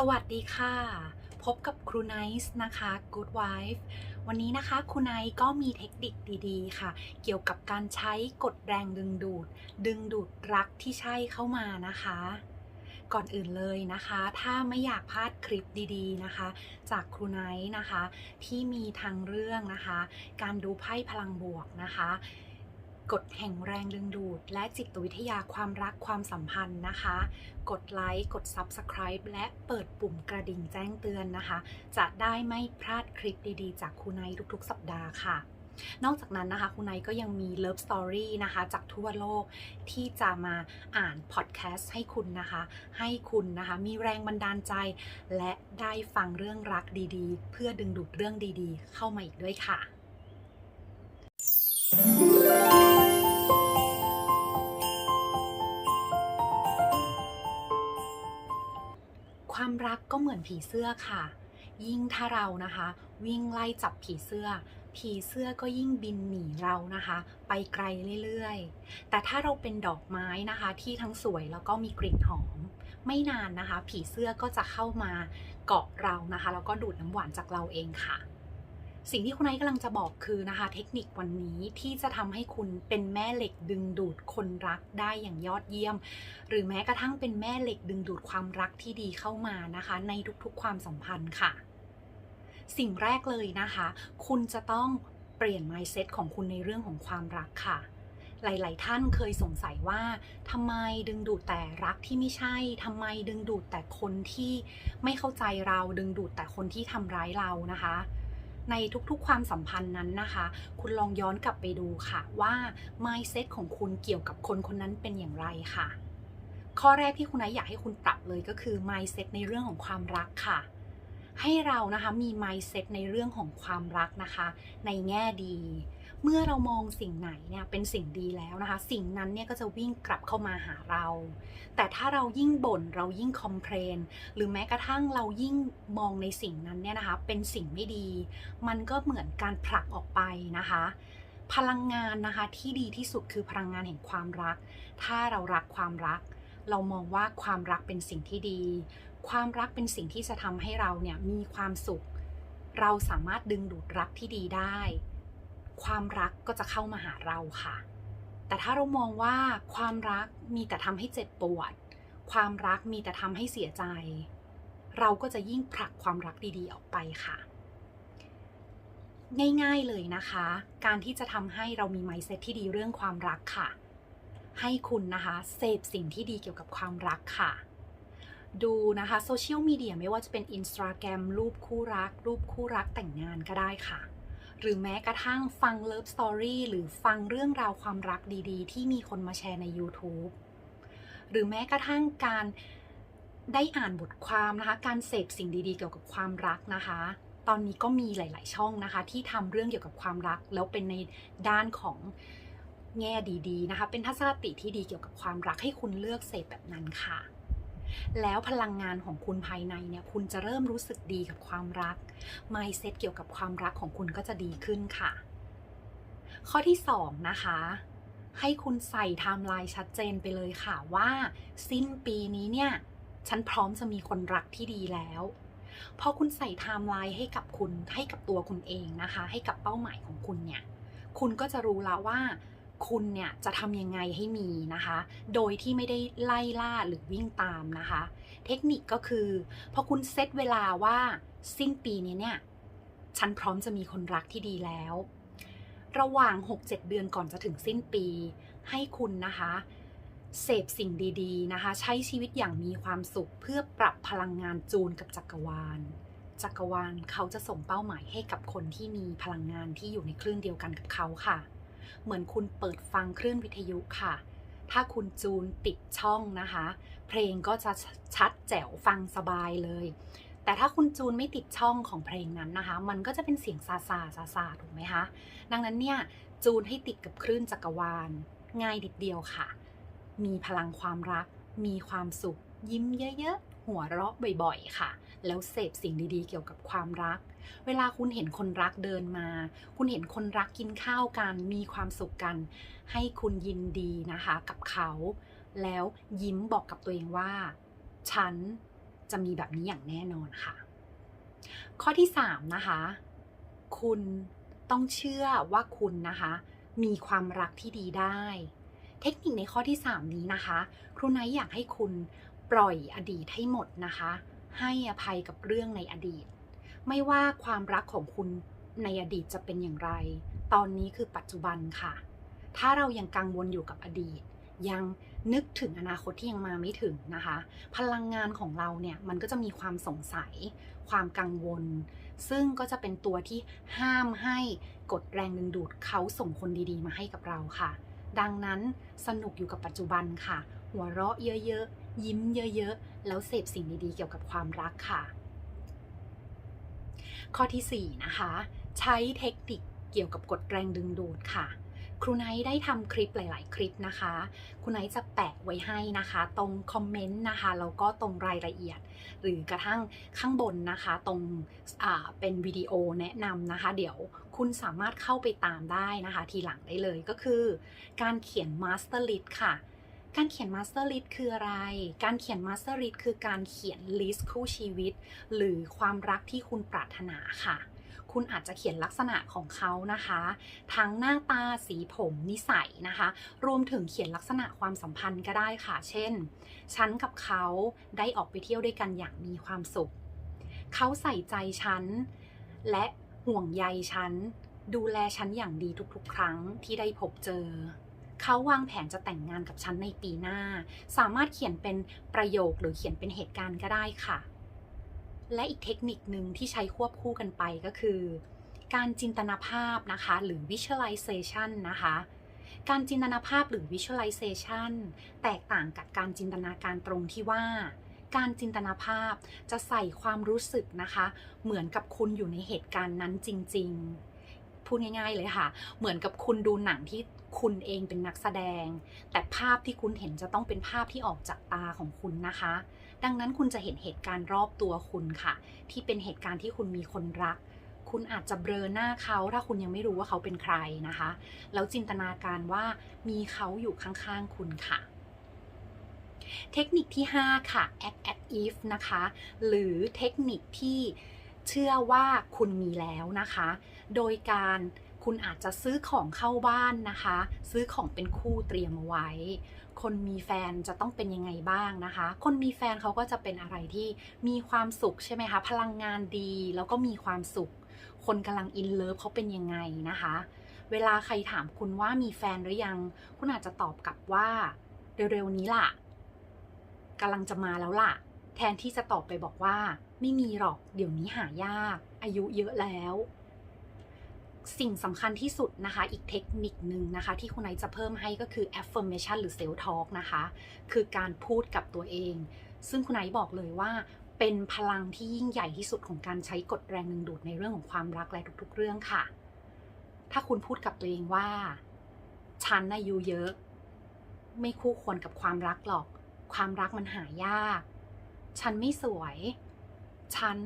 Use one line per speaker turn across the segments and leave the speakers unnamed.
สวัสดีค่ะ พบกับครูไนซ์นะคะ Good Wife วันนี้นะคะครูไนซ์ก็มีเทคนิคดีๆ ค่ะ เกี่ยวกับการใช้กดแรงดึงดูด ดึงดูดรักที่ใช่เข้ามานะคะ ก่อนอื่นเลยนะคะ ถ้าไม่อยากพลาดคลิปดีๆนะคะ จากครูไนซ์นะคะ ที่มีทางเรื่องนะคะ การดูไพ่พลังบวกนะคะ กฎแห่งแรงดึงดูด และจิตวิทยาความรักความสัมพันธ์นะคะ กดไลค์ กด Subscribe และเปิดปุ่มกระดิ่งแจ้งเตือนนะคะ จะได้ไม่พลาดคลิปดีๆ จากครูไนทุกๆ สัปดาห์ค่ะ นอกจากนั้นนะคะครูไนก็ยังมี Love Story นะคะ จากทั่วโลกที่จะมาอ่านพอดแคสต์ให้คุณนะคะ ให้คุณนะคะ มีแรงบันดาลใจ และได้ฟังเรื่องรักดีๆ เพื่อดึงดูดเรื่องดีๆ เข้ามาอีกด้วยค่ะ รักก็เหมือนผีเสื้อค่ะ ยิ่งถ้าเรานะคะ วิ่งไล่จับผีเสื้อ ผีเสื้อก็ยิ่งบินหนีเรานะคะ ไปไกลเรื่อยๆ แต่ถ้าเราเป็นดอกไม้นะคะ ที่ทั้งสวยแล้วก็มีกลิ่นหอม ไม่นานนะคะ ผีเสื้อก็จะเข้ามาเกาะเรานะคะ แล้วก็ดูดน้ำหวานจากเราเองค่ะ สิ่งที่คุณไนท์กำลังจะบอกคือนะคะ เทคนิควันนี้ที่จะทำให้คุณเป็นแม่เหล็กดึงดูดคนรักได้อย่างยอดเยี่ยม หรือแม้กระทั่งเป็นแม่เหล็กดึงดูดความรักที่ดีเข้ามานะคะ ในทุกๆความสัมพันธ์ค่ะ สิ่งแรกเลยนะคะ คุณจะต้องเปลี่ยน mindset ของคุณในเรื่องของความรักค่ะหลาย ๆ ท่านเคยสงสัยว่าทำไมดึงดูดแต่รักที่ไม่ใช่ทำไมดึงดูดแต่คนที่ไม่เข้าใจเรา ดึงดูดแต่คนที่ทำร้ายเรานะคะ ในทุกๆความสัมพันธ์นั้นนะคะ คุณลองย้อนกลับไปดูค่ะว่า mindset ของคุณเกี่ยวกับคนคนนั้นเป็นอย่างไรค่ะ ข้อแรกที่คุณไนท์อยากให้คุณปรับเลยก็คือ mindset ในเรื่องของความรักค่ะ ให้เรานะคะมี mindset ในเรื่องของความรักนะคะ ในแง่ดี เมื่อเรามองสิ่งไหนเนี่ยเป็นสิ่งดีแล้วนะคะ สิ่งนั้นเนี่ยก็จะวิ่งกลับเข้ามาหาเรา แต่ถ้าเรายิ่งบ่นเรายิ่งคอมเพลนหรือแม้กระทั่งเรายิ่งมองในสิ่งนั้นเนี่ยนะคะ เป็นสิ่งไม่ดี มันก็เหมือนการผลักออกไปนะคะพลังงานนะคะที่ดีที่สุดคือพลังงานแห่งความรัก ถ้าเรารักความรัก เรามองว่าความรักเป็นสิ่งที่ดี ความรักเป็นสิ่งที่จะทำให้เราเนี่ยมีความสุข เราสามารถดึงดูดรักที่ดีได้ ความรักก็จะเข้ามาหาเราค่ะ แต่ถ้าเรามองว่าความรักมีแต่ทำให้เจ็บปวด ความรักมีแต่ทำให้เสียใจ เราก็จะยิ่งผลักความรักดีๆออกไปค่ะ ง่ายๆเลยนะคะ การที่จะทำให้เรามี mindset ที่ดีเรื่องความรักค่ะ ให้คุณนะคะเสพสิ่งที่ดีเกี่ยวกับความรักค่ะดูนะคะโซเชียลมีเดียไม่ว่าจะเป็น Instagram รูปคู่รัก รูปคู่รักแต่งงานก็ได้ค่ะ หรือแม้กระทั่งฟัง Love Story หรือฟังเรื่องราวความรักดีๆ ที่มีคนมาแชร์ใน YouTube หรือแม้กระทั่งการได้อ่านบทความนะคะ การเสพสิ่งดีๆ เกี่ยวกับความรักนะคะ ตอนนี้ก็มีหลาย ๆ ช่องนะคะ ที่ทำเรื่องเกี่ยวกับความรัก แล้วเป็นในด้านของแง่ดี ๆ นะคะ เป็นทัศนคติที่ดีเกี่ยวกับความรักให้คุณเลือกเสพแบบนั้นค่ะ แล้วพลังงานของคุณภายในเนี่ยคุณจะเริ่มรู้สึกดีกับความรัก mindset เกี่ยวกับความรักของคุณก็จะดีขึ้นค่ะ ข้อที่2นะคะให้คุณใส่ไทม์ไลน์ชัดเจนไปเลยค่ะว่า สิ้นปีนี้เนี่ยฉันพร้อมจะมีคนรักที่ดีแล้วพอคุณใส่ไทม์ไลน์ให้กับคุณให้กับตัวคุณเองนะคะ ให้กับเป้าหมายของคุณเนี่ย คุณก็จะรู้แล้วว่า คุณเนี่ยจะทำยังไงให้มีนะคะ โดยที่ไม่ได้ไล่ล่าหรือวิ่งตามนะคะ เทคนิคก็คือพอคุณเซตเวลาว่าสิ้นปีนี้เนี่ย ฉันพร้อมจะมีคนรักที่ดีแล้ว ระหว่าง 6-7 เดือนก่อนจะถึงสิ้นปี ให้คุณนะคะเสพสิ่งดีๆนะคะ ใช้ชีวิตอย่างมีความสุขเพื่อปรับพลังงานจูนกับจักรวาล จักรวาลเขาจะส่งเป้าหมายให้กับคนที่มีพลังงานที่อยู่ในคลื่นเดียวกันกับเขาค่ะ เหมือนคุณเปิดฟังคลื่นวิทยุค่ะ ถ้าคุณจูนติดช่องนะคะ เพลงก็จะชัดแจ๋วฟังสบายเลย แต่ถ้าคุณจูนไม่ติดช่องของเพลงนั้นนะคะ มันก็จะเป็นเสียงซาซาซาซาถูกไหมคะ ดังนั้นเนี่ยจูนให้ติดกับคลื่นจักรวาล ง่ายดิดเดียวค่ะ มีพลังความรัก มีความสุข ยิ้มเยอะๆ หัวเราะบ่อยๆ ค่ะ แล้วเสพสิ่งดีๆ เกี่ยวกับความรัก เวลาคุณเห็นคนรักเดินมา คุณเห็นคนรักกินข้าวกัน มีความสุขกัน ให้คุณยินดีนะคะกับเขา แล้วยิ้มบอกกับตัวเองว่า ฉันจะมีแบบนี้อย่างแน่นอนค่ะ ข้อที่ 3 นะคะ คุณต้องเชื่อว่าคุณนะคะ มีความรักที่ดีได้ เทคนิคในข้อที่ 3 นี้นะคะ ครูไนท์อยากให้คุณ ปล่อยอดีตให้หมดนะคะ ให้อภัยกับเรื่องในอดีต ไม่ว่าความรักของคุณในอดีตจะเป็นอย่างไร ตอนนี้คือปัจจุบันค่ะ ถ้าเรายังกังวลอยู่กับอดีต ยังนึกถึงอนาคตที่ยังมาไม่ถึงนะคะ พลังงานของเราเนี่ยมันก็จะมีความสงสัย ความกังวล ซึ่งก็จะเป็นตัวที่ห้ามให้กดแรงดึงดูดเขาส่งคนดีๆ มาให้กับเราค่ะ ดังนั้นสนุกอยู่กับปัจจุบันค่ะ หัวเราะเยอะๆยิ้มเยอะๆ แล้วเสพสิ่งดีๆเกี่ยวกับความรักค่ะ ข้อทีสี่4 นะคะ ใช้เทคนิคเกี่ยวกับกดแรงดึงดูดค่ะ ครูไนท์ได้ทำคลิปหลาย ๆ คลิปนะคะ ครูไนท์จะแปะไว้ให้นะคะ ตรงคอมเมนต์นะคะ แล้วก็ตรงรายละเอียด หรือกระทั่งข้างบนนะคะ ตรงเป็นวิดีโอแนะนำนะคะ เดี๋ยวคุณสามารถเข้าไปตามได้นะคะ ทีหลังได้เลยก็คือ การเขียน Master List ค่ะ การเขียน Master List คืออะไร การเขียน Master List คือการเขียนลิสต์คู่ชีวิต หรือความรักที่คุณปรารถนาค่ะ คุณอาจจะเขียนลักษณะของเขานะคะ ทั้งหน้าตาสีผมนิสัยนะคะ รวมถึงเขียนลักษณะความสัมพันธ์ก็ได้ค่ะ เช่น ฉันกับเขาได้ออกไปเที่ยวด้วยกันอย่างมีความสุข เขาใส่ใจฉัน และห่วงใยฉัน ดูแลฉันอย่างดีทุกๆ ครั้งที่ได้พบเจอ เขาวางแผนจะแต่งงานกับฉันในปีหน้า สามารถเขียนเป็นประโยคหรือเขียนเป็นเหตุการณ์ก็ได้ค่ะ และอีกเทคนิคหนึ่งที่ใช้ควบคู่กันไปก็คือ การจินตนาภาพนะคะ หรือ visualization นะคะการจินตนาภาพหรือ visualization แตกต่างกับการจินตนาการตรงที่ว่า การจินตนาภาพจะใส่ความรู้สึกนะคะ เหมือนกับคุณอยู่ในเหตุการณ์นั้นจริง ๆ พูดง่าย ๆ เลยค่ะ เหมือนกับคุณดูหนังที่ คุณเองเป็นนักแสดง แต่ภาพที่คุณเห็นจะต้องเป็นภาพที่ออกจากตาของคุณนะคะ ดังนั้นคุณจะเห็นเหตุการณ์รอบตัวคุณค่ะ ที่เป็นเหตุการณ์ที่คุณมีคนรัก คุณอาจจะเบลอหน้าเขา ถ้าคุณยังไม่รู้ว่าเขาเป็นใครนะคะ แล้วจินตนาการว่ามีเขาอยู่ข้างๆคุณค่ะเทคนิคที่ 5 ค่ะ act as if นะคะ หรือเทคนิคที่เชื่อว่าคุณมีแล้วนะคะ โดยการ คุณอาจจะซื้อของเข้าบ้านนะคะ ซื้อของเป็นคู่เตรียมเอาไว้ คนมีแฟนจะต้องเป็นยังไงบ้างนะคะ คนมีแฟนเขาก็จะเป็นอะไรที่มีความสุขใช่ไหมคะ พลังงานดีแล้วก็มีความสุข คนกำลังอินเลิฟเขาเป็นยังไงนะคะ เวลาใครถามคุณว่ามีแฟนหรือยัง คุณอาจจะตอบกลับว่าเร็วๆนี้ล่ะกำลังจะมาแล้วล่ะ แทนที่จะตอบไปบอกว่า ไม่มีหรอกเดี๋ยวนี้หายาก อายุเยอะแล้ว สิ่งสำคัญที่สุดนะคะ อีกเทคนิคหนึ่งนะคะ ที่คุณไนจะเพิ่มให้ก็คือ affirmation หรือ self talk นะคะ คือการพูดกับตัวเอง ซึ่งคุณไนบอกเลยว่าเป็นพลังที่ยิ่งใหญ่ที่สุดของการใช้กฎแรงดึงดูดในเรื่องของความรักและทุกๆ เรื่องค่ะ ถ้าคุณพูดกับตัวเองว่า ฉันอายุเยอะ ไม่คู่ควรกับความรักหรอก ความรักมันหายาก ฉันไม่สวย ฉัน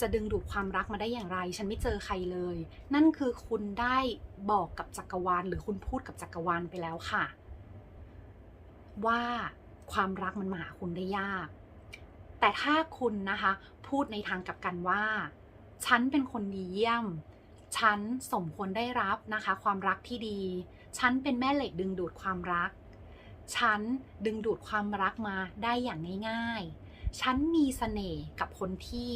จะดึงดูดความรักมาได้อย่างไร ฉันไม่เจอใครเลย นั่นคือคุณได้บอกกับจักรวาลหรือคุณพูดกับจักรวาลไปแล้วค่ะ ว่าความรักมันมาหาคุณได้ยาก แต่ถ้าคุณนะคะ พูดในทางกลับกันว่า ฉันเป็นคนดีเยี่ยม ฉันสมควรได้รับนะคะ ความรักที่ดี ฉันเป็นแม่เหล็กดึงดูดความรัก ฉันดึงดูดความรักมาได้อย่างง่ายๆ ฉันมีเสน่ห์กับคนที่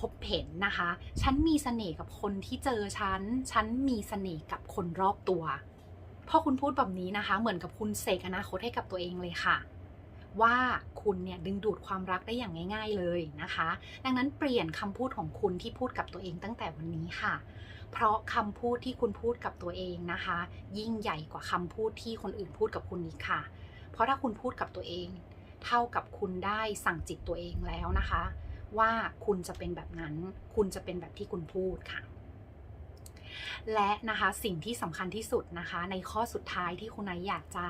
พบเห็นนะคะ ฉันมีเสน่ห์กับคนที่เจอฉัน ฉันมีเสน่ห์กับคนรอบตัว พอคุณพูดแบบนี้นะคะ เหมือนกับคุณเสกอนาคตให้กับตัวเองเลยค่ะ ว่าคุณเนี่ยดึงดูดความรักได้อย่างง่าย ๆเลยนะคะ ดังนั้นเปลี่ยนคำพูดของคุณที่พูดกับตัวเองตั้งแต่วันนี้ค่ะ เพราะคำพูดที่คุณพูดกับตัวเองนะคะ ยิ่งใหญ่กว่าคำพูดที่คนอื่นพูดกับคุณอีกค่ะ เพราะถ้าคุณพูดกับตัวเอง เท่ากับคุณได้สั่งจิตตัวเองแล้วนะคะ ว่าคุณจะเป็นแบบนั้น คุณจะเป็นแบบที่คุณพูดค่ะ และนะคะสิ่งที่สำคัญที่สุดนะคะ ในข้อสุดท้ายที่คุณนายอยากจะ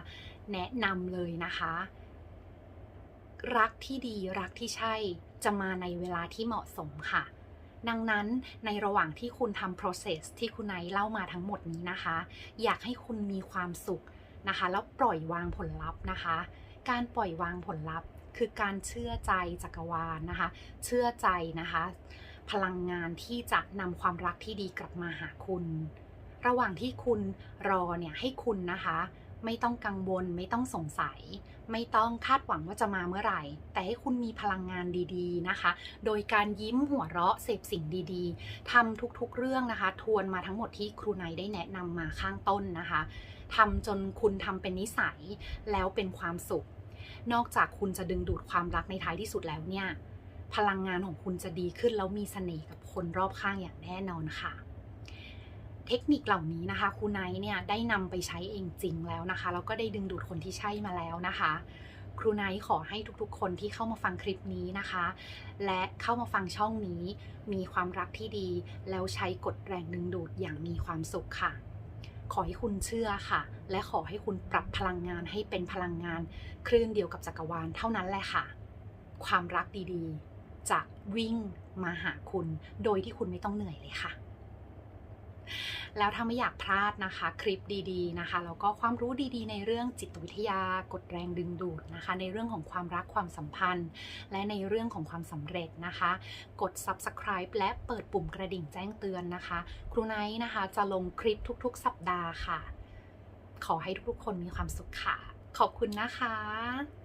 แนะนำเลยนะคะ รักที่ดีรักที่ใช่จะมาในเวลาที่เหมาะสมค่ะ ดังนั้นในระหว่างที่คุณทำ process ที่คุณไนท์เล่ามาทั้งหมดนี้นะคะ อยากให้คุณมีความสุขนะคะ แล้วปล่อยวางผลลัพธ์นะคะ การปล่อยวางผลลัพธ์ คือการเชื่อใจจักรวาลนะคะ เชื่อใจนะคะ พลังงานที่จะนำความรักที่ดีกลับมาหาคุณ ระหว่างที่คุณรอเนี่ยให้คุณนะคะ ไม่ต้องกังวลไม่ต้องสงสัย ไม่ต้องคาดหวังว่าจะมาเมื่อไหร่ แต่ให้คุณมีพลังงานดีๆนะคะ โดยการยิ้มหัวเราะเสพสิ่งดีๆทำทุกๆเรื่องนะคะ ทวนมาทั้งหมดที่ครูไนได้แนะนำมาข้างต้นนะคะทำจนคุณทำเป็นนิสัยแล้วเป็นความสุข นอกจากคุณจะดึงดูดความรักในท้ายที่สุดแล้วเนี่ย พลังงานของคุณจะดีขึ้นแล้วมีเสน่ห์กับคนรอบข้างอย่างแน่นอนค่ะ เทคนิคเหล่านี้นะคะครูไนท์เนี่ยได้นำไปใช้เองจริงแล้วนะคะแล้วก็ได้ดึงดูดคนที่ใช่มาแล้วนะคะครูไนท์ขอให้ทุกๆ คนที่เข้ามาฟังคลิปนี้นะคะ และเข้ามาฟังช่องนี้ มีความรักที่ดี แล้วใช้กฎแรงดึงดูดอย่างมีความสุขค่ะ ขอให้คุณเชื่อค่ะ และขอให้คุณปรับพลังงานให้เป็นพลังงาน คลื่นเดียวกับจักรวาลเท่านั้นแหละค่ะ ความรักดีๆ จะวิ่งมาหาคุณ โดยที่คุณไม่ต้องเหนื่อยเลยค่ะ แล้วถ้าไม่อยากพลาดนะคะ คลิปดีๆนะคะแล้วก็ความรู้ดีๆ ในเรื่องจิตวิทยากฎแรงดึงดูดนะคะ ในเรื่องของความรักความสัมพันธ์ และในเรื่องของความสำเร็จนะคะ กด subscribe และเปิดปุ่มกระดิ่งแจ้งเตือนนะคะ ครูไนท์นะคะจะลงคลิปทุกๆ สัปดาห์ค่ะ ขอให้ทุกๆคนมีความสุขค่ะ ขอบคุณนะคะ